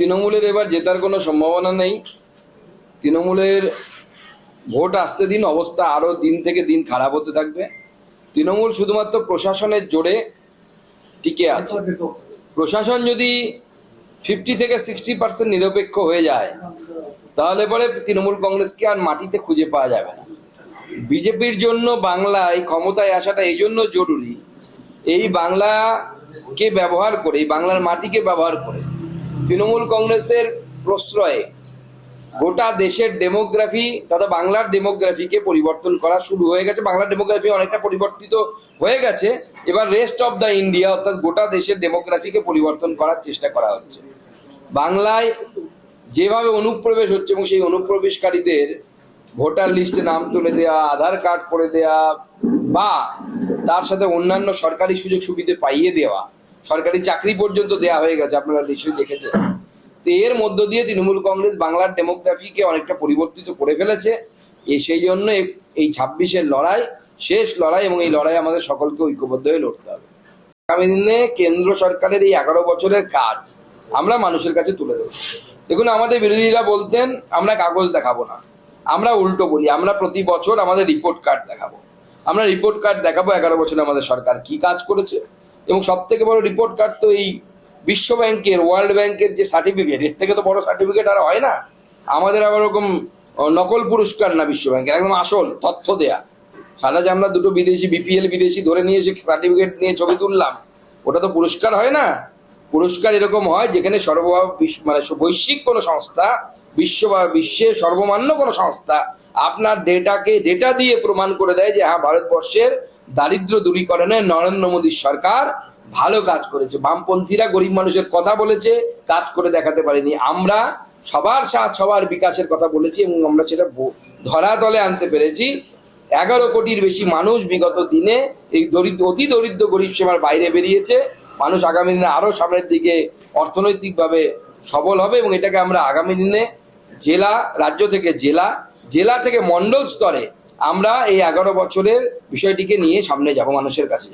তৃণমূলের এবার জেতার কোনো সম্ভাবনা নেই। তৃণমূলের ভোট আসতে দিন, অবস্থা আরও দিন থেকে দিন খারাপ হতে থাকবে। তৃণমূল শুধুমাত্র প্রশাসনের জোরে টিকে আছে। প্রশাসন যদি ফিফটি থেকে সিক্সটি পার্সেন্ট নিরপেক্ষ হয়ে যায়, তাহলে পরে তৃণমূল কংগ্রেসকে আর মাটিতে খুঁজে পাওয়া যাবে না। বিজেপির জন্য বাংলায় ক্ষমতায় আসাটা এই জন্য জরুরি। এই বাংলাকে ব্যবহার করে, এই বাংলার মাটিকে ব্যবহার করে তৃণমূল কংগ্রেসের প্রশ্রয়ে গোটা দেশের ডেমোগ্রাফি তথা বাংলার ডেমোগ্রাফিকে পরিবর্তন করা শুরু হয়ে গেছে। বাংলার ডেমোগ্রাফি অনেকটা পরিবর্তিত হয়ে গেছে। এবার রেস্ট অফ দ্য ইন্ডিয়া অর্থাৎ গোটা দেশের ডেমোগ্রাফিকে পরিবর্তন করার চেষ্টা করা হচ্ছে। বাংলায় যেভাবে অনুপ্রবেশ হচ্ছে এবং সেই অনুপ্রবেশকারীদের ভোটার লিস্টে নাম তুলে দেওয়া আধার কার্ড করে দেওয়া বা তার সাথে অন্যান্য সরকারি সুযোগ সুবিধে পাইয়ে দেওয়া সরকারি চাকরি পর্যন্ত দেওয়া হয়ে গেছে, আপনারা নিশ্চয়ই দেখেছেন। তো এর মধ্য দিয়ে তৃণমূল কংগ্রেস বাংলার ডেমোগ্রাফিকে অনেকটা পরিবর্তিত করে ফেলেছে। সেই জন্য এই ছাব্বিশের লড়াই, শেষ লড়াই এবং এই লড়াই আমাদের সকলকে ঐক্যবদ্ধ হয়ে লড়তে হবে। আগামী দিনে কেন্দ্র সরকারের এই এগারো বছরের কাজ আমরা মানুষের কাছে তুলে দেবো দেখুন, আমাদের বিরোধীরা বলতেন, আমরা কাগজ দেখাবো না। আমরা উল্টো বলি, আমরা প্রতি বছর আমাদের রিপোর্ট কার্ড দেখাবো। আমরা রিপোর্ট কার্ড দেখাবো এগারো বছরে আমাদের সরকার কি কাজ করেছে। এবং সব থেকে বড় রিপোর্ট কার্ড তো এই বিশ্ব ব্যাংকের ওয়ার্ল্ড ব্যাংকের যে সার্টিফিকেট এর থেকে তো বড় সার্টিফিকেট আর হয় না। আমাদের আবার ওরকম নকল পুরস্কার না বিশ্ব ব্যাংকের, একদম আসল, তথ্য দেয়া। সারা যে আমরা দুটো বিদেশি বিপিএল বিদেশি ধরে নিয়ে এসে সার্টিফিকেট নিয়ে ছবি তুললাম, ওটা তো পুরস্কার হয় না। পুরস্কার এরকম হয় যেখানে সর্ব মানে বৈশ্বিক কোনো সংস্থা বিশ্ব বা বিশ্বের সর্বমান্য কোনো সংস্থা আপনার ডেটাকে ডেটা দিয়ে প্রমাণ করে দেয় যে হ্যাঁ ভারতবর্ষের দারিদ্র দূরীকরণে নরেন্দ্র মোদীর সরকার ভালো কাজ করেছে। বামপন্থীরা গরিব মানুষের কথা বলেছে, কাজ করে দেখাতে পারেনি। আমরা সবার সাথ, সবার বিকাশের কথা বলেছি এবং আমরা সেটা ধরাতলে আনতে পেরেছি। এগারো কোটির বেশি মানুষ বিগত দিনে এই দরিদ্র, অতি দরিদ্র গরিব সীমার বাইরে বেরিয়েছে। মানুষ আগামী দিনে আরও সামনের দিকে অর্থনৈতিকভাবে সবল হবে এবং এটাকে আমরা আগামী দিনে জেলা, রাজ্য থেকে জেলা জেলা থেকে মন্ডল স্তরে আমরা এই এগারো বছরের বিষয়টিকে নিয়ে সামনে যাব মানুষের কাছে।